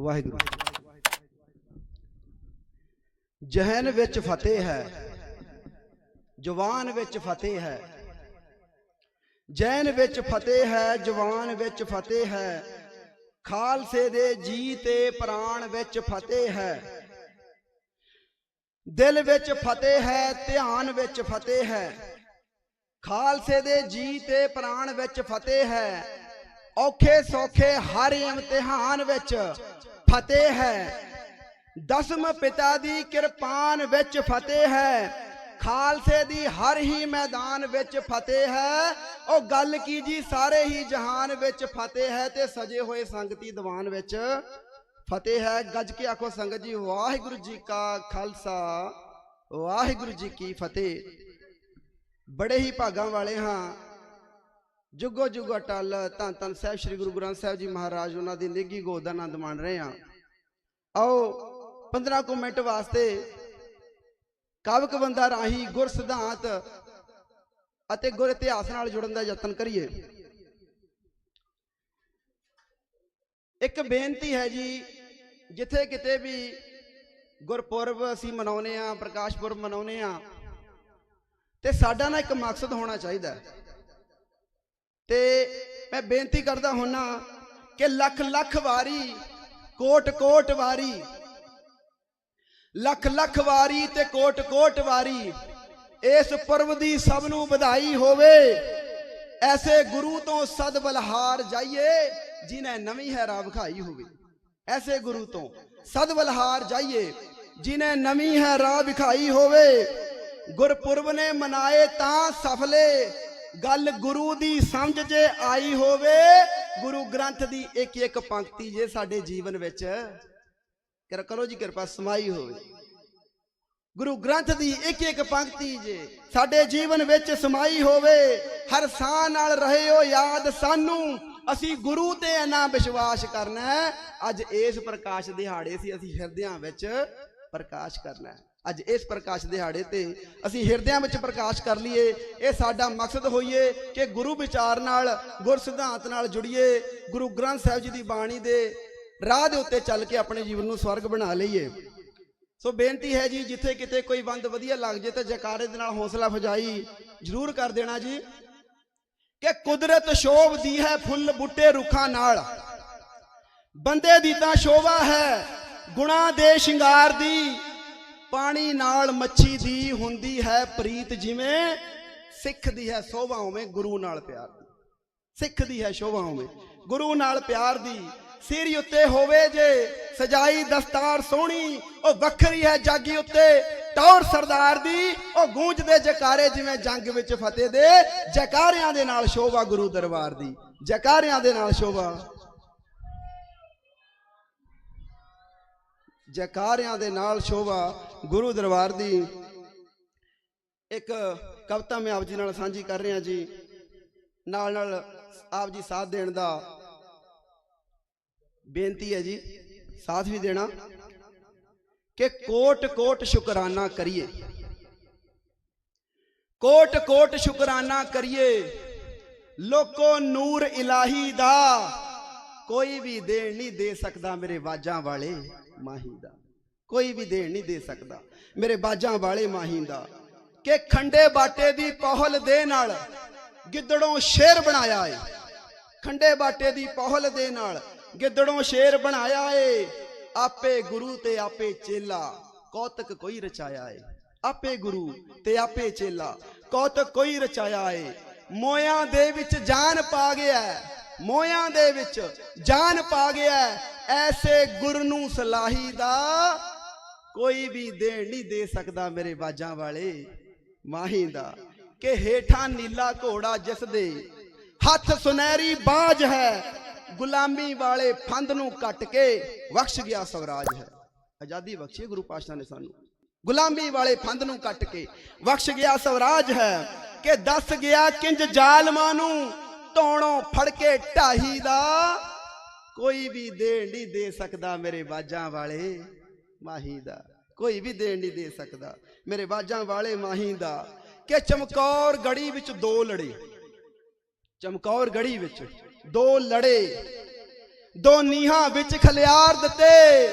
ਵਾਹਿਗੁਰੂ। ਜਹਨ ਵਿੱਚ ਫਤਿਹ ਹੈ, ਜਵਾਨ ਵਿੱਚ ਫਤਿਹ ਹੈ। ਜੈਨ ਵਿੱਚ ਫਤਿਹ ਹੈ, ਜਵਾਨ ਵਿੱਚ ਫਤਿਹ ਹੈ। ਖਾਲਸੇ ਦੇ ਜੀ ਤੇ ਪ੍ਰਾਣ ਵਿੱਚ ਫਤਿਹ ਹੈ। ਦਿਲ ਵਿੱਚ ਫਤਿਹ ਹੈ, ਧਿਆਨ ਵਿੱਚ ਫਤਿਹ ਹੈ। ਖਾਲਸੇ ਦੇ ਜੀ ਤੇ ਪ੍ਰਾਣ ਵਿੱਚ ਫਤਿਹ ਹੈ। ਔਖੇ ਸੌਖੇ ਹਰ ਇਮਤਿਹਾਨ ਵਿੱਚ ਫਤਿਹ ਹੈ। ਦਸਮ ਪਿਤਾ ਦੀ ਕਿਰਪਾਨ ਵਿੱਚ ਫਤਿਹ ਹੈ। ਖਾਲਸੇ ਦੀ ਹਰ ਹੀ ਮੈਦਾਨ ਵਿੱਚ ਫਤਿਹ ਹੈ। ਉਹ ਗੱਲ ਕੀ ਜੀ? ਸਾਰੇ ਹੀ ਜਹਾਨ ਵਿੱਚ ਫਤਿਹ ਹੈ ਤੇ ਸਜੇ ਹੋਏ ਸੰਗਤੀ ਦੀਵਾਨ ਵਿੱਚ ਫਤਿਹ ਹੈ। ਗੱਜ ਕੇ ਆਖੋ ਸੰਗਤ ਜੀ, ਵਾਹਿਗੁਰੂ ਜੀ ਕਾ ਖਾਲਸਾ, ਵਾਹਿਗੁਰੂ ਜੀ ਕੀ ਫਤਿਹ। ਬੜੇ ਹੀ ਭਾਗਾਂ ਵਾਲੇ ਹਾਂ। ਜੁਗੋ ਜੁਗੋ ਅਟਲ, ਧੰਨ ਧੰਨ ਸਾਹਿਬ, ਸ੍ਰੀ ਗੁਰੂ ਗ੍ਰੰਥ ਸਾਹਿਬ ਜੀ ਮਹਾਰਾਜ, ਉਹਨਾਂ ਦੀ ਨਿੱਗੀ ਗੋਦ ਦਾ ਆਨੰਦ ਮਾਣ ਰਹੇ ਹਾਂ ਆਓ 15 ਕੁ ਮਿੰਟ ਵਾਸਤੇ ਕਾਵਕ ਬੰਦਾ ਰਾਹੀਂ ਗੁਰ ਸਿਧਾਂਤ ਅਤੇ ਗੁਰ ਇਤਿਹਾਸ ਨਾਲ ਜੁੜਨ ਦਾ ਯਤਨ ਕਰੀਏ ਇੱਕ ਬੇਨਤੀ ਹੈ ਜੀ, ਜਿੱਥੇ ਕਿਤੇ ਵੀ ਗੁਰਪੁਰਬ ਅਸੀਂ ਮਨਾਉਨੇ ਆ ਪ੍ਰਕਾਸ਼ ਪੁਰਬ ਮਨਾਉਨੇ ਆ ਤੇ ਸਾਡਾ ਨਾ ਇੱਕ ਮਕਸਦ ਹੋਣਾ ਚਾਹੀਦਾ ਹੈ। ਤੇ ਮੈਂ ਬੇਨਤੀ ਕਰਦਾ ਹੁੰਨਾ ਕਿ ਲੱਖ ਲੱਖ ਵਾਰੀ, ਕੋਟ ਕੋਟ ਵਾਰੀ, ਲੱਖ ਲੱਖ ਵਾਰੀ ਤੇ ਕੋਟ ਕੋਟ ਵਾਰੀ ਇਸ ਪੁਰਬ ਦੀ ਸਭ ਨੂੰ ਵਧਾਈ ਹੋਵੇ। ਐਸੇ ਗੁਰੂ ਤੋਂ ਸਦ ਬਲਹਾਰ ਜਾਈਏ ਜਿਨੇ ਨਵੀਂ ਹੈ ਰਾਹ ਵਿਖਾਈ ਹੋਵੇ। ਐਸੇ ਗੁਰੂ ਤੋਂ ਸਦ ਬਲਹਾਰ ਜਾਈਏ ਜਿਨੇ ਨਵੀਂ ਹੈ ਰਾਹ ਵਿਖਾਈ ਹੋਵੇ। ਗੁਰਪੁਰਬ ਨੇ ਮਨਾਏ ਤਾਂ ਸਫਲੇ ਗੱਲ ਗੁਰੂ ਦੀ ਸਮਝ ਜੇ ਆਈ ਹੋਵੇ, ਗੁਰੂ ਗ੍ਰੰਥ ਦੀ ਇੱਕ ਇੱਕ ਪੰਕਤੀ ਜੇ ਸਾਡੇ ਜੀਵਨ ਵਿੱਚ ਕਰ, ਕਰੋ ਜੀ ਕਿਰਪਾ, ਸਮਾਈ ਹੋਵੇ। ਗੁਰੂ ਗ੍ਰੰਥ ਦੀ ਇੱਕ ਇੱਕ ਪੰਕਤੀ ਜੇ ਸਾਡੇ ਜੀਵਨ ਵਿੱਚ ਸਮਾਈ ਹੋਵੇ, ਹਰ ਸਾਹ ਨਾਲ ਰਹੇ ਹੋ ਯਾਦ ਸਾਨੂੰ, ਅਸੀਂ ਗੁਰੂ ਤੇ ਇਨਾ ਵਿਸ਼ਵਾਸ ਕਰਨਾ ਅੱਜ ਇਸ ਪ੍ਰਕਾਸ਼ ਦਿਹਾੜੇ ਸੀ, ਅਸੀਂ ਹਿਰਦਿਆਂ ਵਿੱਚ ਪ੍ਰਕਾਸ਼ ਕਰਨਾ ਹੈ। ਅੱਜ ਇਸ ਪ੍ਰਕਾਸ਼ ਦਿਹਾੜੇ ਤੇ ਅਸੀਂ ਹਿਰਦਿਆਂ ਵਿੱਚ ਪ੍ਰਕਾਸ਼ ਕਰ ਲਈਏ। ਇਹ ਸਾਡਾ ਮਕਸਦ ਹੋਈਏ ਕਿ ਗੁਰੂ ਵਿਚਾਰ ਨਾਲ, ਗੁਰ ਸਿਧਾਂਤ ਨਾਲ ਜੁੜੀਏ, ਗੁਰੂ ਗ੍ਰੰਥ ਸਾਹਿਬ ਜੀ ਦੀ ਬਾਣੀ ਦੇ ਰਾਹ ਦੇ ਉੱਤੇ ਚੱਲ ਕੇ ਆਪਣੇ ਜੀਵਨ ਨੂੰ ਸਵਰਗ ਬਣਾ ਲਈਏ। ਸੋ ਬੇਨਤੀ ਹੈ ਜੀ, ਜਿੱਥੇ ਕਿਤੇ ਕੋਈ ਬੰਦ ਵਧੀਆ ਲੱਗ ਜੇ ਤਾਂ ਜਕਾਰੇ ਦੇ ਨਾਲ ਹੌਸਲਾ ਫਜਾਈ ਜ਼ਰੂਰ ਕਰ ਦੇਣਾ ਜੀ। ਕਿ ਕੁਦਰਤ ਸ਼ੋਭ ਦੀ ਹੈ ਫੁੱਲ ਬੂਟੇ ਰੁੱਖਾਂ ਨਾਲ। ਬੰਦੇ ਦੀ ਤਾਂ ਸ਼ੋਭਾ ਹੈ, ਗੁਣਾ ਦੇ ਸ਼ਿੰਗਾਰ ਦੀ। ਪਾਣੀ ਨਾਲ ਮੱਛੀ ਦੀ ਹੁੰਦੀ ਹੈ ਪ੍ਰੀਤ ਜਿਵੇਂ ਸਿੱਖ ਦੀ ਹੈ ਸ਼ੋਭਾ ਉਵੇਂ ਗੁਰੂ ਨਾਲ ਪਿਆਰ ਦੀ। ਸਿੱਖ ਦੀ ਹੈ ਸ਼ੋਭਾ ਉਵੇਂ। ਗੁਰੂ ਨਾਲ ਪਿਆਰ ਦੀ ਸਿਰ ਉੱਤੇ ਹੋਵੇ ਜੇ, ਸਜਾਈ ਦਸਤਾਰ ਸੋਹਣੀ, ਉਹ ਵੱਖਰੀ ਹੈ ਜਾਗੀ ਉੱਤੇ, ਟੌਰ ਸਰਦਾਰ ਦੀ, ਉਹ ਗੂੰਜਦੇ ਜਕਾਰੇ ਜਿਵੇਂ ਜੰਗ ਵਿੱਚ ਫਤਿਹ ਦੇ, ਜਕਾਰਿਆਂ ਦੇ ਨਾਲ ਸ਼ੋਭਾ ਗੁਰੂ ਦਰਬਾਰ ਦੀ। ਜਕਾਰਿਆਂ ਦੇ ਨਾਲ ਸ਼ੋਭਾ। ਜਕਾਰਿਆਂ ਦੇ ਨਾਲ ਸ਼ੋਭਾ। ਗੁਰੂ ਦਰਬਾਰ ਦੀ ਇੱਕ ਕਵਿਤਾ ਮੈਂ ਆਪ ਜੀ ਨਾਲ ਸਾਂਝੀ ਕਰ ਰਿਹਾ ਜੀ। ਨਾਲ ਨਾਲ ਆਪ ਜੀ ਸਾਥ ਦੇਣ ਦਾ ਬੇਨਤੀ ਹੈ ਜੀ, ਸਾਥ ਵੀ ਦੇਣਾ ਕਿ ਕੋਟ ਕੋਟ ਸ਼ੁਕਰਾਨਾ ਕਰੀਏ। ਕੋਟ ਕੋਟ ਸ਼ੁਕਰਾਨਾ ਕਰੀਏ, ਲੋਕੋ ਨੂਰ ਇਲਾਹੀ ਦਾ, ਕੋਈ ਵੀ ਦੇਣ ਨਹੀਂ ਦੇ ਸਕਦਾ ਮੇਰੇ ਵਾਜਾਂ ਵਾਲੇ ਮਾਹੀ ਦਾ। ਕੋਈ ਵੀ ਦੇਣ ਨਹੀਂ ਦੇ ਸਕਦਾ। ਮੇਰੇ ਬਾਜਾਂ ਵਾਲੇ ਮਾਹੀ ਦਾ ਕਿ ਖੰਡੇ ਬਾਟੇ ਦੀ ਪਹਲ ਦੇ ਨਾਲ ਗਿੱਦੜੋਂ ਸ਼ੇਰ ਬਣਾਇਆ ਏ। ਖੰਡੇ ਬਾਟੇ ਦੀ ਪਹਲ ਦੇ ਨਾਲ ਗਿੱਦੜੋਂ ਸ਼ੇਰ ਬਣਾਇਆ ਏ। ਆਪੇ ਗੁਰੂ ਤੇ ਆਪੇ ਚੇਲਾ ਕੌਤਕ ਕੋਈ ਰਚਾਇਆ ਏ। ਆਪੇ ਗੁਰੂ ਤੇ ਆਪੇ ਚੇਲਾ ਕੌਤਕ ਕੋਈ ਰਚਾਇਆ ਏ। ਮੋਇਆਂ ਦੇ ਵਿੱਚ ਜਾਨ ਪਾ ਗਿਆ ਹੈ। ਮੋਇਆਂ ਦੇ ਵਿੱਚ ਜਾਨ ਪਾ ਗਿਆ ਐਸੇ ਗੁਰ ਨੂੰ ਸਲਾਹੀ ਦਾ ਕੋਈ ਵੀ ਦੇਣ ਨਹੀਂ ਦੇ ਸਕਦਾ ਮੇਰੇ ਬਾਜਾਂ ਵਾਲੇ ਮਾਹੀ ਦਾ। ਕਿ ਹੇਠਾਂ ਨੀਲਾ ਘੋੜਾ ਜਿਸ ਦੇ ਹੱਥ ਸੁਨਹਿਰੀ ਬਾਜ ਹੈ, ਗੁਲਾਮੀ ਵਾਲੇ ਫੰਦ ਨੂੰ ਕੱਟ ਕੇ ਬਖਸ਼ ਗਿਆ ਸਵਰਾਜ ਹੈ। ਆਜ਼ਾਦੀ ਬਖਸ਼ੀ ਗੁਰੂ ਪਾਤਸ਼ਾਹ ਨੇ ਸਾਨੂੰ। ਗੁਲਾਮੀ ਵਾਲੇ ਫੰਦ ਨੂੰ ਕੱਟ ਕੇ ਬਖਸ਼ ਗਿਆ ਸਵਰਾਜ ਹੈ। ਕਿ ਦੱਸ ਗਿਆ ਕਿੰਜ ਜ਼ਾਲਮਾਂ ਨੂੰ ਧੌਣੋਂ ਫੜ ਕੇ ਢਾਹੀ ਦਾ। ਕੋਈ ਵੀ ਦੇਣ ਨਹੀਂ ਦੇ ਸਕਦਾ ਮੇਰੇ ਬਾਜਾਂ ਵਾਲੇ ਮਾਹੀ ਦਾ ਕੋਈ ਵੀ ਦੇਣ ਨਹੀਂ ਦੇ ਸਕਦਾ। ਮੇਰੇ ਬਾਜਾਂ ਵਾਲੇ ਮਾਹੀ ਦਾ ਕਿ ਚਮਕੌਰ ਗੜੀ ਵਿੱਚ ਦੋ ਲੜੇ। ਚਮਕੌਰ ਗੜੀ ਵਿੱਚ ਦੋ ਲੜੇ। ਦੋ ਨੀਹਾਂ ਵਿੱਚ ਖਲਿਆਰ ਦਿੱਤੇ।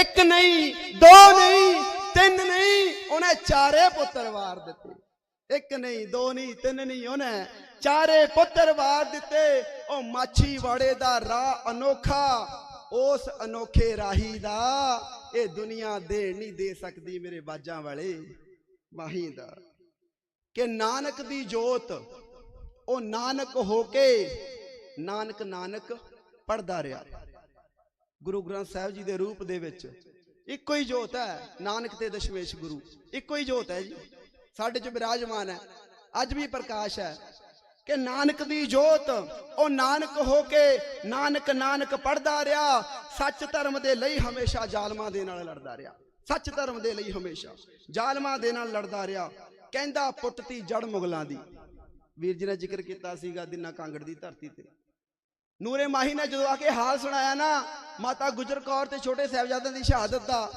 ਇੱਕ ਨਹੀਂ, ਦੋ ਨਹੀਂ, ਤਿੰਨ ਨਹੀਂ, ਉਹਨੇ ਚਾਰੇ ਪੁੱਤਰ ਵਾਰ ਦਿੱਤੇ। ਇੱਕ ਨਹੀਂ, ਦੋ ਨਹੀਂ, ਤਿੰਨ ਨਹੀਂ, ਉਹਨੇ ਚਾਰੇ ਪੁੱਤਰ ਵਾਰ ਦਿੱਤੇ। ਉਹ ਮਾਛੀ ਵਾੜੇ ਦਾ ਰਾਹ ਅਨੋਖਾ, ਉਸ ਅਨੋਖੇ ਰਾਹੀ ਦਾ ਇਹ ਦੁਨੀਆ ਦੇਣ ਨਹੀਂ ਦੇ ਸਕਦੀ ਮੇਰੇ ਬਾਜਾਂ ਵਾਲੇ ਮਾਹੀ ਦਾ। ਕਿ ਨਾਨਕ ਦੀ ਜੋਤ, ਉਹ ਨਾਨਕ ਹੋ ਕੇ ਨਾਨਕ ਨਾਨਕ ਪੜਦਾ ਰਿਹਾ। ਗੁਰੂ ਗ੍ਰੰਥ ਸਾਹਿਬ ਜੀ ਦੇ ਰੂਪ ਦੇ ਵਿੱਚ ਇੱਕੋ ਹੀ ਜੋਤ ਹੈ, ਨਾਨਕ ਤੇ ਦਸ਼ਮੇਸ਼ ਗੁਰੂ। ਇੱਕੋ ਹੀ ਜੋਤ ਹੈ ਜੀ। ਸਾਡੇ ਚ ਬਿਰਾਜਮਾਨ ਹੈ। ਅੱਜ ਵੀ ਪ੍ਰਕਾਸ਼ ਹੈ। ਕਿ ਨਾਨਕ ਦੀ ਜੋਤ, ਉਹ ਨਾਨਕ ਹੋ ਕੇ ਨਾਨਕ ਨਾਨਕ ਪੜਦਾ ਰਿਹਾ, ਸੱਚ ਧਰਮ ਦੇ ਲਈ ਹਮੇਸ਼ਾ ਜ਼ਾਲਮਾਂ ਦੇ ਨਾਲ ਲੜਦਾ ਰਿਹਾ। ਸੱਚ ਧਰਮ ਦੇ ਲਈ ਹਮੇਸ਼ਾ ਜ਼ਾਲਮਾਂ ਦੇ ਨਾਲ ਲੜਦਾ ਰਿਹਾ। ਕਹਿੰਦਾ ਪੁੱਟਤੀ ਜੜ ਮੁਗਲਾਂ ਦੀ। ਵੀਰ ਜੀ ਨੇ ਜ਼ਿਕਰ ਕੀਤਾ ਸੀਗਾ ਦਿਨਾ ਕਾਂਗੜ ਦੀ ਧਰਤੀ ਤੇ। ਨੂਰੇ ਮਾਹੀ ਨੇ ਜਦੋਂ ਆ ਕੇ ਹਾਲ ਸੁਣਾਇਆ ਨਾ, ਮਾਤਾ ਗੁਜਰ ਕੌਰ ਤੇ ਛੋਟੇ ਸਾਹਿਬਜ਼ਾਦਿਆਂ ਦੀ ਸ਼ਹਾਦਤ ਦਾ,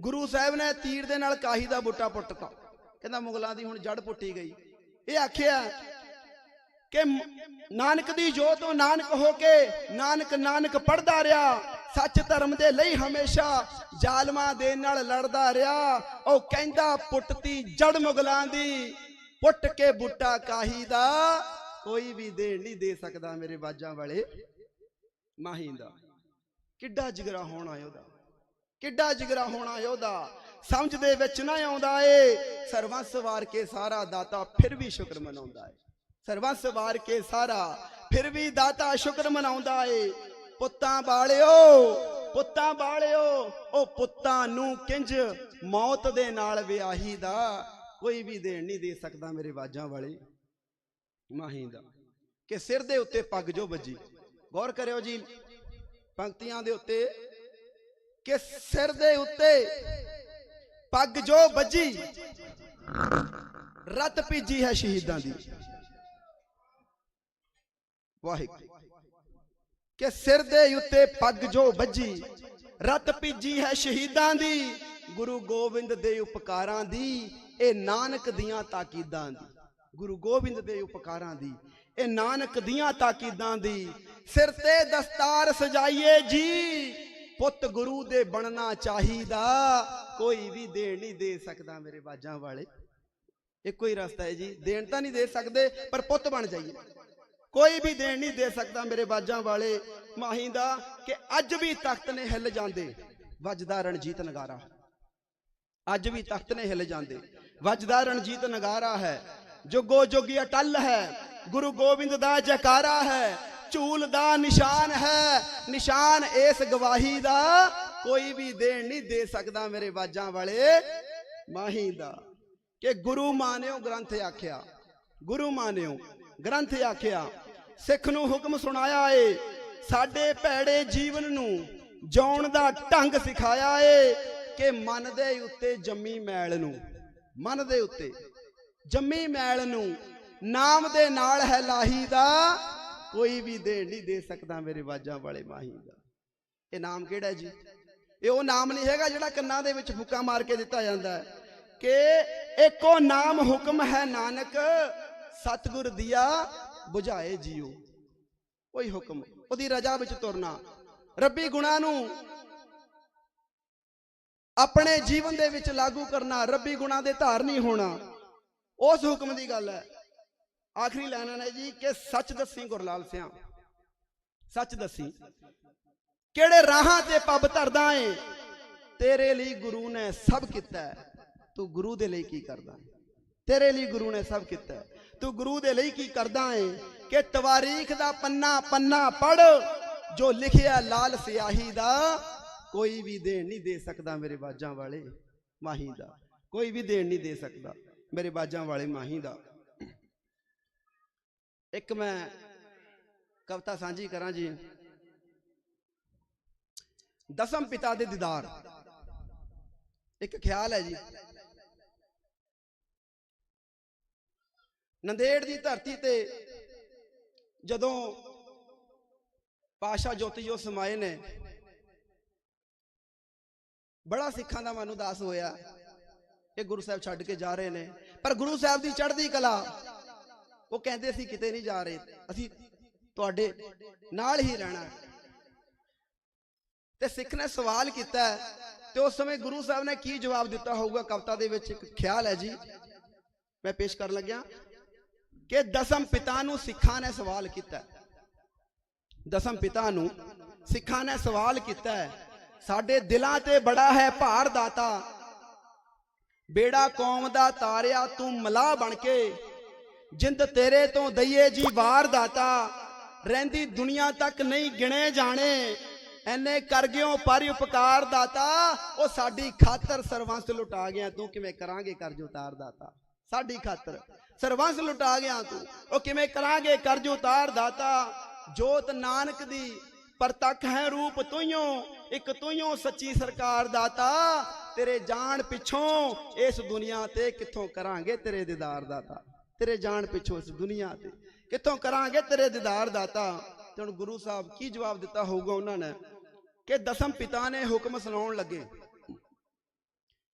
ਗੁਰੂ ਸਾਹਿਬ ਨੇ ਤੀਰ ਦੇ ਨਾਲ ਕਾਹੀ ਦਾ ਬੂਟਾ ਪੁੱਟਤਾ। ਕਹਿੰਦਾ ਮੁਗਲਾਂ ਦੀ ਹੁਣ ਜੜ ਪੁੱਟੀ ਗਈ। ਇਹ ਆਖਿਆ ਕਿ ਨਾਨਕ ਦੀ ਜੋਤ ਤੋਂ ਨਾਨਕ ਹੋ ਕੇ ਨਾਨਕ ਨਾਨਕ ਪੜਦਾ ਰਿਹਾ, ਸੱਚ ਧਰਮ ਦੇ ਲਈ ਹਮੇਸ਼ਾ ਜ਼ਾਲਮਾਂ ਦੇ ਨਾਲ ਲੜਦਾ ਰਿਹਾ, ਉਹ ਕਹਿੰਦਾ ਪੁੱਟਤੀ ਜੜ ਮੁਗਲਾਂ ਦੀ, ਪੁੱਟ ਕੇ ਬੁੱਟਾ ਕਾਹੀ ਦਾ, ਕੋਈ ਵੀ ਦੇਣ ਨਹੀਂ ਦੇ ਸਕਦਾ ਮੇਰੇ ਬਾਜਾਂ ਵਾਲੇ ਮਾਹੀ ਦਾ। ਕਿੱਡਾ ਜਿਗਰਾ ਹੋਣਾ ਉਹਦਾ, ਕਿੱਡਾ ਜਿਗਰਾ ਹੋਣਾ ਉਹਦਾ। ਸਮਝ ਦੇ ਵਿੱਚ ਨਾ ਆਉਂਦਾ ਏ। ਸਰਵੰਸ ਵਾਰ ਕੇ ਸਾਰਾ ਦਾਤਾ ਫਿਰ ਵੀ ਸ਼ੁਕਰ ਮਨਾਉਂਦਾ ਏ। ਸਰਵੰਸ ਵਾਰ ਕੇ ਸਾਰਾ ਫਿਰ ਵੀ ਦਾਤਾ ਸ਼ੁਕਰ ਮਨਾਉਂਦਾ ਏ। ਪੁੱਤਾਂ ਵਾਲਿਓ ਪੁੱਤਾਂ ਵਾਲਿਓ ਉਹ ਪੁੱਤਾਂ ਨੂੰ ਕਿੰਜ ਮੌਤ ਦੇ ਨਾਲ ਵਿਆਹੀ ਦਾ। ਕੋਈ ਵੀ ਦੇਣ ਨਹੀਂ ਦੇ ਸਕਦਾ ਮੇਰੇ ਬਾਜਾਂ ਵਾਲੇ। ਮਾਹੀ ਦਾ। ਕਿ ਸਿਰ ਦੇ ਉੱਤੇ ਪੱਗ ਜੋ ਵੱਜੀ। ਗੌਰ ਕਰਿਓ ਜੀ, ਪੰਕਤੀਆਂ ਦੇ ਉੱਤੇ। ਕਿ ਸਿਰ ਦੇ ਉੱਤੇ ਪੱਗ ਜੋ ਵੱਜੀ, ਰਤ ਪੀਜੀ ਹੈ ਸ਼ਹੀਦਾਂ ਦੀ। ਵਾਹਿਗੁਰੂ, ਕਿ ਸਿਰ ਦੇ ਉੱਤੇ ਪੱਗ ਜੋ ਵੱਜੀ, ਰਤ ਪੀਜੀ ਹੈ ਸ਼ਹੀਦਾਂ ਦੀ। ਗੁਰੂ ਗੋਬਿੰਦ ਦੇ ਉਪਕਾਰਾਂ ਦੀ, ਇਹ ਨਾਨਕ ਦੀਆਂ ਤਾਕੀਦਾਂ ਦੀ। ਗੁਰੂ ਗੋਬਿੰਦ ਦੇ ਉਪਕਾਰਾਂ ਦੀ, ਇਹ ਨਾਨਕ ਦੀਆਂ ਤਾਕੀਦਾਂ ਦੀ। ਸਿਰ ਤੇ ਦਸਤਾਰ ਸਜਾਈਏ ਜੀ ਪੁੱਤ ਗੁਰੂ ਦੇ ਬਣਨਾ ਚਾਹੀਦਾ। ਕੋਈ ਵੀ ਦੇਣ ਨਹੀਂ ਦੇ ਸਕਦਾ ਮੇਰੇ ਬਾਜਾਂ ਵਾਲੇ। ਇੱਕੋ ਹੀ ਰਸਤਾ ਹੈ ਜੀ, ਦੇਣ ਤਾਂ ਨਹੀਂ ਦੇ ਸਕਦੇ, ਪਰ ਪੁੱਤ ਬਣ ਜਾਈਏ। ਕੋਈ ਵੀ ਦੇਣ ਨਹੀਂ ਦੇ ਸਕਦਾ ਮੇਰੇ ਬਾਜਾਂ ਵਾਲੇ। ਮਾਹੀ ਦਾ ਕਿ ਅੱਜ ਵੀ ਤਖਤ ਨੇ ਹਿੱਲ ਜਾਂਦੇ, ਵੱਜਦਾ ਰਣਜੀਤ ਨਗਾਰਾ। ਅੱਜ ਵੀ ਤਖਤ ਨੇ ਹਿੱਲ ਜਾਂਦੇ, ਵੱਜਦਾ ਰਣਜੀਤ ਨਗਾਰਾ ਹੈ। ਜੁਗੋ ਜੋਗੀ ਅਟਲ ਹੈ, ਗੁਰੂ ਗੋਬਿੰਦ ਦਾ ਜੈਕਾਰਾ ਹੈ। ਝੂਲ ਦਾ ਨਿਸ਼ਾਨ ਹੈ। ਨਿਸ਼ਾਨ ਇਸ ਗਵਾਹੀ ਦਾ ਕੋਈ ਵੀ ਦੇਣ ਨਹੀਂ ਦੇ ਸਕਦਾ ਮੇਰੇ ਬਾਜਾਂ ਵਾਲੇ। ਮਾਹੀ ਦਾ। ਕਿ ਗੁਰੂ ਮਾਨਿਓ ਗ੍ਰੰਥ ਆਖਿਆ। ਗੁਰੂ ਮਾਨਿਓ ਗ੍ਰੰਥ ਆਖਿਆ, ਸਿੱਖ ਨੂੰ ਹੁਕਮ ਸੁਣਾਇਆ ਏ, ਸਾਡੇ ਭੈੜੇ ਜੀਵਨ ਨੂੰ ਜਿਉਣ ਦਾ ਢੰਗ ਸਿਖਾਇਆ ਏ ਕਿ ਮਨ ਦੇ ਉੱਤੇ ਜੰਮੀ ਮੈਲ ਨੂੰ, ਮਨ ਦੇ ਉੱਤੇ ਜੰਮੀ ਮੈਲ ਨੂੰ, ਨਾਮ ਦੇ ਨਾਲ ਹੈ ਲਾਹੀ ਦਾ ਕੋਈ ਵੀ ਦੇਣ ਨਹੀਂ ਦੇ ਸਕਦਾ ਮੇਰੇ ਵਾਜਾਂ ਵਾਲੇ ਮਾਹੀ ਦਾ। ਇਹ ਨਾਮ ਕਿਹੜਾ ਜੀ? ਇਹ ਉਹ ਨਾਮ ਨਹੀਂ ਹੈਗਾ ਜਿਹੜਾ ਕੰਨਾਂ ਦੇ ਵਿੱਚ ਫੁੱਕਾ ਮਾਰ ਕੇ ਦਿੱਤਾ ਜਾਂਦਾ ਹੈ। ਕਿ ਇੱਕੋ ਨਾਮ ਹੁਕਮ ਹੈ ਨਾਨਕ, ਸਤਿਗੁਰ ਦੀਆ 부ਝਾਏ ਜੀਓ। ਕੋਈ ਹੁਕਮ, ਉਹਦੀ ਰਜਾ ਵਿੱਚ ਤੁਰਨਾ। ਰੱਬੀ ਗੁਣਾ ਨੂੰ ਆਪਣੇ ਜੀਵਨ ਦੇ ਵਿੱਚ ਲਾਗੂ ਕਰਨਾ, ਰੱਬੀ ਗੁਣਾ ਦੇ ਧਾਰਨੀ ਹੋਣਾ, ਉਸ ਹੁਕਮ ਦੀ ਗੱਲ ਹੈ। ਆਖਰੀ ਲਾਈਨਾਂ ਨੇ ਜੀ, ਕਿ ਸੱਚ ਦੱਸੀ ਗੁਰਲਾਲ ਸਿਆਂ। ਸੱਚ ਦੱਸੀ। ਕਿਹੜੇ ਰਾਹਾਂ ਤੇ ਪੱਬ ਧਰਦਾ ਏ? ਤੇਰੇ ਲਈ ਗੁਰੂ ਨੇ ਸਭ ਕੀਤਾ ਤੂੰ ਗੁਰੂ ਦੇ ਲਈ ਕੀ ਕਰਦਾ ਏ? ਤੇਰੇ ਲਈ ਗੁਰੂ ਨੇ ਸਭ ਕੀਤਾ ਤੂੰ ਗੁਰੂ ਦੇ ਲਈ ਕੀ ਕਰਦਾ ਏ? ਕਿ ਤਵਾਰੀਖ ਦਾ ਪੰਨਾ ਪੰਨਾ ਪੜ ਜੋ ਲਿਖਿਆ ਲਾਲ ਸਿਆਹੀ ਦਾ, ਕੋਈ ਵੀ ਦੇਣ ਨਹੀਂ ਦੇ ਸਕਦਾ ਮੇਰੇ ਬਾਜਾਂ ਵਾਲੇ ਮਾਹੀ ਦਾ। ਕੋਈ ਵੀ ਦੇਣ ਨਹੀਂ ਦੇ ਸਕਦਾ ਮੇਰੇ ਬਾਜਾਂ ਵਾਲੇ ਮਾਹੀ ਦਾ। ਇੱਕ ਮੈਂ ਕਵਿਤਾ ਸਾਂਝੀ ਕਰਾਂ ਜੀ। ਦਸਮ ਪਿਤਾ ਦੇ ਦੀਦਾਰ। ਇੱਕ ਖਿਆਲ ਹੈ ਜੀ। ਨੰਦੇੜ ਦੀ ਧਰਤੀ ਤੇ ਜਦੋਂ ਪਾਸ਼ਾ ਜੋਤੀ ਜੋ ਸਮਾਏ ਨੇ, ਬੜਾ ਸਿੱਖਾਂ ਦਾ ਮਨ ਉਦਾਸ ਹੋਇਆ ਇਹ ਗੁਰੂ ਸਾਹਿਬ ਛੱਡ ਕੇ ਜਾ ਰਹੇ ਨੇ। ਪਰ ਗੁਰੂ ਸਾਹਿਬ ਦੀ ਚੜ੍ਹਦੀ ਕਲਾ ਉਹ ਕਹਿੰਦੇ ਸੀ ਕਿਤੇ ਨਹੀਂ ਜਾ ਰਹੇ, ਅਸੀਂ ਤੁਹਾਡੇ ਨਾਲ ਹੀ ਰਹਿਣਾ ਤੇ ਸਿੱਖ ਨੇ ਸਵਾਲ ਕੀਤਾ ਤੇ ਉਸ ਸਮੇਂ ਗੁਰੂ ਸਾਹਿਬ ਨੇ ਕੀ ਜਵਾਬ ਦਿੱਤਾ ਹੋਊਗਾ ਕਵਿਤਾ ਦੇ ਵਿੱਚ ਇੱਕ ਖਿਆਲ ਹੈ ਜੀ। ਮੈਂ ਪੇਸ਼ ਕਰਨ ਲੱਗਿਆ ਕਿ ਦਸਮ ਪਿਤਾ ਨੂੰ ਸਿੱਖਾਂ ਨੇ ਸਵਾਲ ਕੀਤਾ ਦਸਮ ਪਿਤਾ ਨੂੰ ਸਿੱਖਾਂ ਨੇ ਸਵਾਲ ਕੀਤਾ ਸਾਡੇ ਦਿਲਾਂ ਤੇ ਬੜਾ ਹੈ ਭਾਰ ਦਾਤਾ, ਬੇੜਾ ਕੌਮ ਦਾ ਤਾਰਿਆ ਤੂੰ ਮਲਾ ਬਣ ਕੇ ਜਿੰਦ ਤੇਰੇ ਤੋਂ ਦਈਏ ਜੀ ਵਾਰ ਦਾਤਾ ਰਹਿੰਦੀ ਦੁਨੀਆ ਤੱਕ ਨਹੀਂ ਗਿਣੇ ਜਾਣੇ। ਐਨੇ ਕਰ ਗਿਓ ਪਰ ਉਪਕਾਰ ਦਾਤਾ, ਉਹ ਸਾਡੀ ਖਾਤਰ ਸਰਵੰਸ ਲੁਟਾ ਗਿਆ, ਤੂੰ ਕਿਵੇਂ ਕਰਾਂਗੇ ਕਰਜ ਉਤਾਰ ਦਾਤਾ? ਸਾਡੀ ਖਾਤਰ ਸਰਵੰਸ ਲੁਟਾ ਗਿਆ ਤੂੰ, ਉਹ ਕਿਵੇਂ ਕਰਾਂਗੇ ਕਰਜ ਉਤਾਰ ਦਾਤਾ? ਜੋਤ ਨਾਨਕ ਦੀ ਪ੍ਰਤੱਖ ਹੈ ਰੂਪ ਤੁਈਓ ਇੱਕ ਤੁਈਓ ਸੱਚੀ ਸਰਕਾਰ ਦਾਤਾ। ਤੇਰੇ ਜਾਣ ਪਿੱਛੋਂ ਇਸ ਦੁਨੀਆ ਤੇ ਕਿੱਥੋਂ ਕਰਾਂਗੇ ਤੇਰੇ ਦੀਦਾਰ ਦਾਤਾ? ਤੇਰੇ ਜਾਣ ਪਿੱਛੋਂ ਇਸ ਦੁਨੀਆ ਤੇ। ਕਿੱਥੋਂ ਕਰਾਂਗੇ ਤੇਰੇ ਦੀਦਾਰ ਦਾਤਾ? ਤੇ ਹੁਣ ਗੁਰੂ ਸਾਹਿਬ ਕੀ ਜਵਾਬ ਦਿੱਤਾ ਹੋਊਗਾ ਉਹਨਾਂ ਨੇ? ਕਿ ਦਸਮ ਪਿਤਾ ਨੇ ਹੁਕਮ ਸੁਣਾਉਣ ਲੱਗੇ।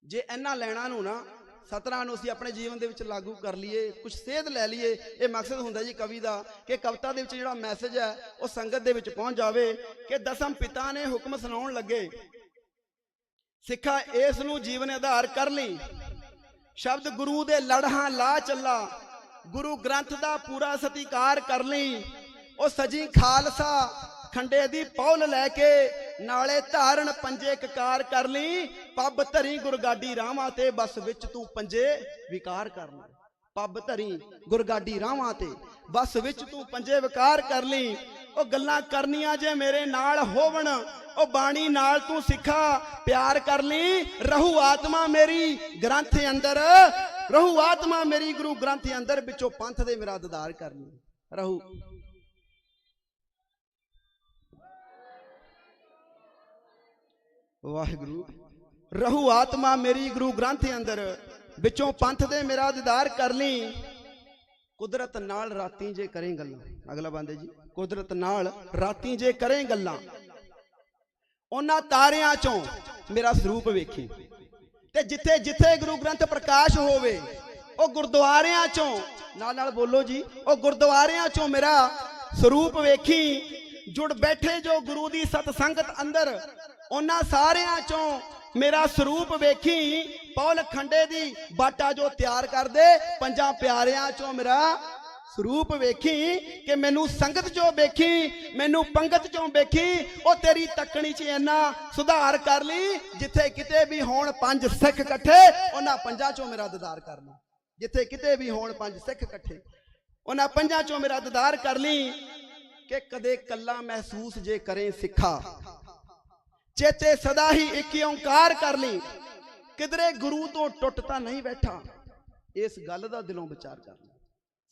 ਜੇ ਇਹਨਾਂ ਲੈਣਾ ਨੂੰ ਨਾ, ਸਤਰਾਂ ਨੂੰ ਅਸੀਂ ਆਪਣੇ ਜੀਵਨ ਦੇ ਵਿੱਚ ਲਾਗੂ ਕਰ ਲਈਏ ਕੁਝ ਸੇਧ ਲੈ ਲਈਏ, ਇਹ ਮਕਸਦ ਹੁੰਦਾ ਜੀ ਕਵੀ ਦਾ ਕਿ ਕਵਿਤਾ ਦੇ ਵਿੱਚ ਜਿਹੜਾ ਮੈਸੇਜ ਹੈ, ਉਹ ਸੰਗਤ ਦੇ ਵਿੱਚ ਪਹੁੰਚ ਜਾਵੇ ਕਿ ਦਸਮ ਪਿਤਾ ਨੇ ਹੁਕਮ ਸੁਣਾਉਣ ਲੱਗੇ। ਸਿੱਖਾ ਇਸ ਨੂੰ ਜੀਵਨ ਆਧਾਰ ਕਰ ਲਈ। ਸ਼ਬਦ ਗੁਰੂ ਦੇ ਲੜਹਾਂ ਲਾ ਚੱਲਾ। ਗੁਰੂ ਗ੍ਰੰਥ ਦਾ ਪੂਰਾ ਸਤਿਕਾਰ ਕਰ ਲਈ। ਉਹ ਸਜੀ ਖਾਲਸਾ, ਖੰਡੇ ਦੀ ਪੌਲ ਲੈ ਕੇ ਨਾਲੇ ਧਾਰਨ ਪੰਜੇ ਕਕਾਰ ਕਰ ਲਈ। ਪੱਬ ਧਰੀ ਗੁਰਗਾਡੀ ਰਾਵਾਂ ਤੇ, ਬਸ ਵਿੱਚ ਤੂੰ ਪੰਜੇ ਵਿਕਾਰ ਕਰ ਪੱਬ ਧਰੀ ਗੁਰਗਾਡੀ ਰਾਵਾਂ ਤੇ, ਬਸ ਵਿੱਚ ਤੂੰ ਪੰਜੇ ਵਿਕਾਰ ਕਰ ਲਈ। ਉਹ ਗੱਲਾਂ ਕਰਨੀਆਂ ਜੇ ਮੇਰੇ ਨਾਲ ਹੋਵਣ, ਉਹ ਬਾਣੀ ਨਾਲ ਤੂੰ ਸਿੱਖਾ ਪਿਆਰ ਕਰ ਲਈ। ਰਹੂ ਆਤਮਾ ਮੇਰੀ ਗ੍ਰੰਥ ਅੰਦਰ ਰਹੂ ਆਤਮਾ ਮੇਰੀ ਗੁਰੂ ਗ੍ਰੰਥ ਅੰਦਰ ਵਿੱਚੋਂ ਪੰਥ ਦੇ ਮੇਰਾ ਦਦਾਰ ਕਰ ਰਹੂ। ਵਾਹਿਗੁਰੂ। ਰਹੂ ਆਤਮਾ ਮੇਰੀ ਗੁਰੂ ਗ੍ਰੰਥ ਅੰਦਰ ਵਿੱਚੋਂ ਪੰਥ ਦੇ ਮੇਰਾ ਦੀਦਾਰ ਕਰ ਲਈ ਕੁਦਰਤ ਨਾਲ ਰਾਤੀ ਜੇ ਕਰੇ ਗੱਲਾਂ। ਅਗਲਾ ਬੰਦੇ ਜੀ, ਕੁਦਰਤ ਨਾਲ ਰਾਤੀ ਜੇ ਕਰੇ ਗੱਲਾਂ। ਉਹਨਾਂ ਤਾਰਿਆਂ ਚੋਂ ਮੇਰਾ ਸਰੂਪ ਵੇਖੀ। ਤੇ ਜਿੱਥੇ ਜਿੱਥੇ ਗੁਰੂ ਗ੍ਰੰਥ ਪ੍ਰਕਾਸ਼ ਹੋਵੇ, ਉਹ ਗੁਰਦੁਆਰਿਆਂ ਚੋਂ, ਨਾਲ ਨਾਲ ਬੋਲੋ ਜੀ, ਉਹ ਗੁਰਦੁਆਰਿਆਂ ਚੋਂ ਮੇਰਾ ਸਰੂਪ ਵੇਖੀ, ਜੁੜ ਬੈਠੇ ਜੋ ਗੁਰੂ ਦੀ ਸਤ ਸੰਗਤ ਅੰਦਰ, ਉਹਨਾਂ ਸਾਰਿਆਂ ਚੋਂ ਮੇਰਾ ਸਰੂਪ ਵੇਖੀ, ਪੌਲ ਖੰਡੇ ਦੀ ਬਾਟਾ ਜੋ ਤਿਆਰ ਕਰਦੇ, ਪੰਜਾਂ ਪਿਆਰਿਆਂ ਚੋਂ ਮੇਰਾ ਸਰੂਪ ਵੇਖੀ ਕਿ ਮੈਨੂੰ ਸੰਗਤ ਚੋਂ ਵੇਖੀ, ਮੈਨੂੰ ਪੰਗਤ ਚੋਂ ਵੇਖੀ, ਉਹ ਤੇਰੀ ਤੱਕਣੀ 'ਚ ਇੰਨਾ ਸੁਧਾਰ ਕਰ ਲਈ, ਜਿੱਥੇ ਕਿਤੇ ਵੀ ਹੋਣ ਪੰਜ ਸਿੱਖ ਇਕੱਠੇ, ਉਹਨਾਂ ਪੰਜਾਂ ਚੋਂ ਮੇਰਾ ਦੀਦਾਰ ਕਰ ਲਈ ਜਿੱਥੇ ਕਿਤੇ ਵੀ ਹੋਣ ਪੰਜ ਸਿੱਖ ਇਕੱਠੇ, ਉਹਨਾਂ ਪੰਜਾਂ ਚੋਂ ਮੇਰਾ ਦੀਦਾਰ ਕਰ ਲਈ ਕਿ ਕਦੇ ਕੱਲਾ ਮਹਿਸੂਸ ਜੇ ਕਰੇ ਸਿੱਖਾ। ਚੇਤੇ ਸਦਾ ਹੀ ਇੱਕ ਓੰਕਾਰ ਕਰ ਲਈ, ਕਿਧਰੇ ਗੁਰੂ ਤੋਂ ਟੁੱਟ ਤਾਂ ਨਹੀਂ ਬੈਠਾ। ਇਸ ਗੱਲ ਦਾ ਦਿਲੋਂ ਵਿਚਾਰ ਕਰ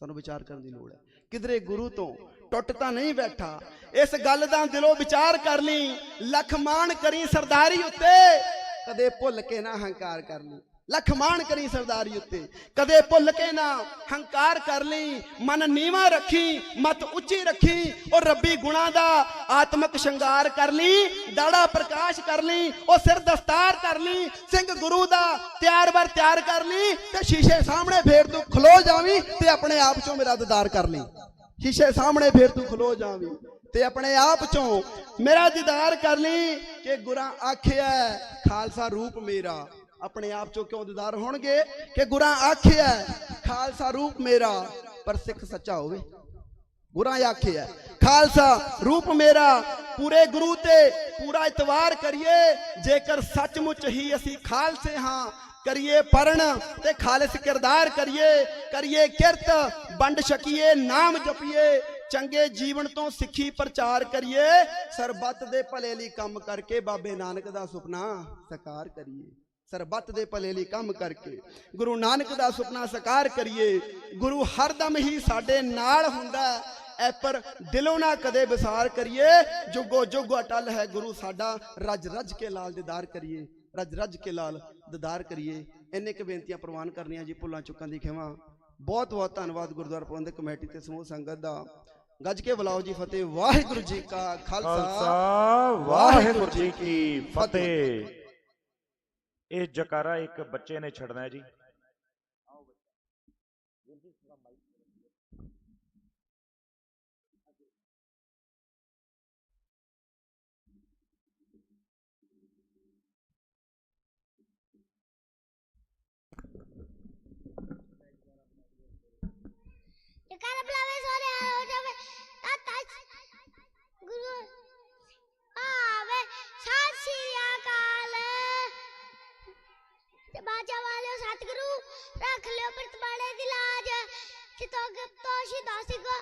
ਸਾਨੂੰ ਵਿਚਾਰ ਕਰਨ ਦੀ ਲੋੜ ਹੈ। ਕਿਧਰੇ ਗੁਰੂ ਤੋਂ ਟੁੱਟ ਤਾਂ ਨਹੀਂ ਬੈਠਾ। ਇਸ ਗੱਲ ਦਾ ਦਿਲੋਂ ਵਿਚਾਰ ਕਰ ਲਈ ਲੱਖ ਮਾਣ ਕਰੀ ਸਰਦਾਰੀ ਉੱਤੇ। ਕਦੇ ਭੁੱਲ ਕੇ ਨਾ ਹੰਕਾਰ ਕਰ ਲਈ ਲੱਖ ਮਾਣ ਕਰੀ ਸਰਦਾਰੀ ਉੱਤੇ। ਕਦੇ ਭੁੱਲ ਕੇ ਨਾ ਹੰਕਾਰ ਕਰ ਲਈ, ਮਨ ਨੀਵਾ ਰੱਖੀ, ਮਤ ਉੱਚੀ ਰੱਖੀ, ਉਹ ਰੱਬੀ ਗੁਣਾ ਦਾ ਆਤਮਿਕ ਸ਼ਿੰਗਾਰ ਕਰ ਲਈ, ਦਾੜਾ ਪ੍ਰਕਾਸ਼ ਕਰ ਲਈ, ਉਹ ਸਿਰ ਦਸਤਾਰ ਕਰ ਲਈ, ਸਿੰਘ ਗੁਰੂ ਦਾ ਤਿਆਰ ਬਰ ਤਿਆਰ ਕਰ ਲਈ, ਤੇ ਸ਼ੀਸ਼ੇ ਸਾਹਮਣੇ ਫੇਰ ਤੂੰ ਖਲੋ ਜਾਵੀਂ ਤੇ ਆਪਣੇ ਆਪ ਚੋਂ ਮੇਰਾ ਦੀਦਾਰ ਕਰ ਲਈ। ਸ਼ੀਸ਼ੇ ਸਾਹਮਣੇ ਫੇਰ ਤੂੰ ਖਲੋ ਜਾਵੀਂ ਤੇ ਆਪਣੇ ਆਪ ਚੋਂ ਮੇਰਾ ਦੀਦਾਰ ਕਰ ਲਈ ਕਿ ਗੁਰਾਂ ਆਖਿਆ, ਖਾਲਸਾ ਰੂਪ ਮੇਰਾ। ਆਪਣੇ ਆਪ ਚੋਂ ਕਿਉਂ ਦੀਦਾਰ ਹੋਣਗੇ? ਕਿ ਗੁਰਾਂ ਆਖਿਆ ਖਾਲਸਾ ਰੂਪ ਮੇਰਾ, ਪਰ ਸਿੱਖ ਸੱਚਾ ਹੋਵੇ। ਗੁਰਾਂ ਆਖਿਆ ਖਾਲਸਾ ਰੂਪ ਮੇਰਾ, ਪੂਰੇ ਗੁਰੂ ਤੇ ਪੂਰਾ ਇਤਵਾਰ ਕਰੀਏ। ਜੇਕਰ ਸੱਚਮੁੱਚ ਹੀ ਅਸੀਂ ਖਾਲਸੇ ਹਾਂ, ਕਰੀਏ ਪਰਣ ਤੇ ਖਾਲਸ ਕਿਰਦਾਰ ਕਰੀਏ ਕਰੀਏ ਕਿਰਤ, ਵੰਡ ਛਕੀਏ, ਨਾਮ ਜਪੀਏ, ਚੰਗੇ ਜੀਵਨ ਤੋਂ ਸਿੱਖੀ ਪ੍ਰਚਾਰ ਕਰੀਏ, ਸਰਬੱਤ ਦੇ ਭਲੇ ਲਈ ਕੰਮ ਕਰਕੇ ਬਾਬੇ ਨਾਨਕ ਦਾ ਸੁਪਨਾ ਸਾਕਾਰ ਕਰੀਏ। ਸਰਬੱਤ ਦੇ ਭਲੇ ਲਈ ਕੰਮ ਕਰਕੇ। ਗੁਰੂ ਨਾਨਕ ਦਾ ਸੁਪਨਾ ਸਾਕਾਰ ਕਰੀਏ। ਗੁਰੂ ਹਰਦਮ ਹੀ ਸਾਡੇ ਨਾਲ ਹੁੰਦਾ ਐ ਪਰ ਦਿਲੋਂ ਨਾ ਕਦੇ ਵਿਸਾਰ ਕਰੀਏ। ਜੁਗੋ ਜੁਗ ਅਟਲ ਹੈ ਗੁਰੂ ਸਾਡਾ। ਰੱਜ ਰੱਜ ਕੇ ਲਾਲ ਦੀਦਾਰ ਕਰੀਏ। ਰੱਜ ਰੱਜ ਕੇ ਲਾਲ ਦੀਦਾਰ ਕਰੀਏ। ਇੰਨੇ ਕੁ ਬੇਨਤੀਆਂ ਪ੍ਰਵਾਨ ਕਰਨੀਆਂ ਜੀ ਭੁੱਲਾਂ ਚੁੱਕਾਂ ਦੀ ਖਿਮਾ ਬਹੁਤ ਬਹੁਤ ਧੰਨਵਾਦ ਗੁਰਦੁਆਰਾ ਪ੍ਰਬੰਧਕ ਕਮੇਟੀ ਤੇ ਸਮੂਹ ਸੰਗਤ ਦਾ। ਗੱਜ ਕੇ ਬੁਲਾਓ ਜੀ ਫਤਿਹ। ਵਾਹਿਗੁਰੂ ਜੀ ਕਾ ਖਾਲਸਾ। ਵਾਹਿਗੁਰੂ ਜੀ ਕੀ ਫਤਿਹ। ਇਹ ਜਕਾਰਾ ਇੱਕ ਬੱਚੇ ਨੇ ਛੜਨਾ ਜੀ जकारा बुलावे सोने आ हो जावे ਬਾਜਾ ਵਾਲਿਓ ਸਤਿਗੁਰੂ ਰੱਖ ਲਿਓ ਪ੍ਰਤਮਾਣੇ ਦੀ ਲਾਜ। ਕਿਤੋਂ ਕਿਤੋਂ ਸ਼ਿਦਾ ਸਿਗੋ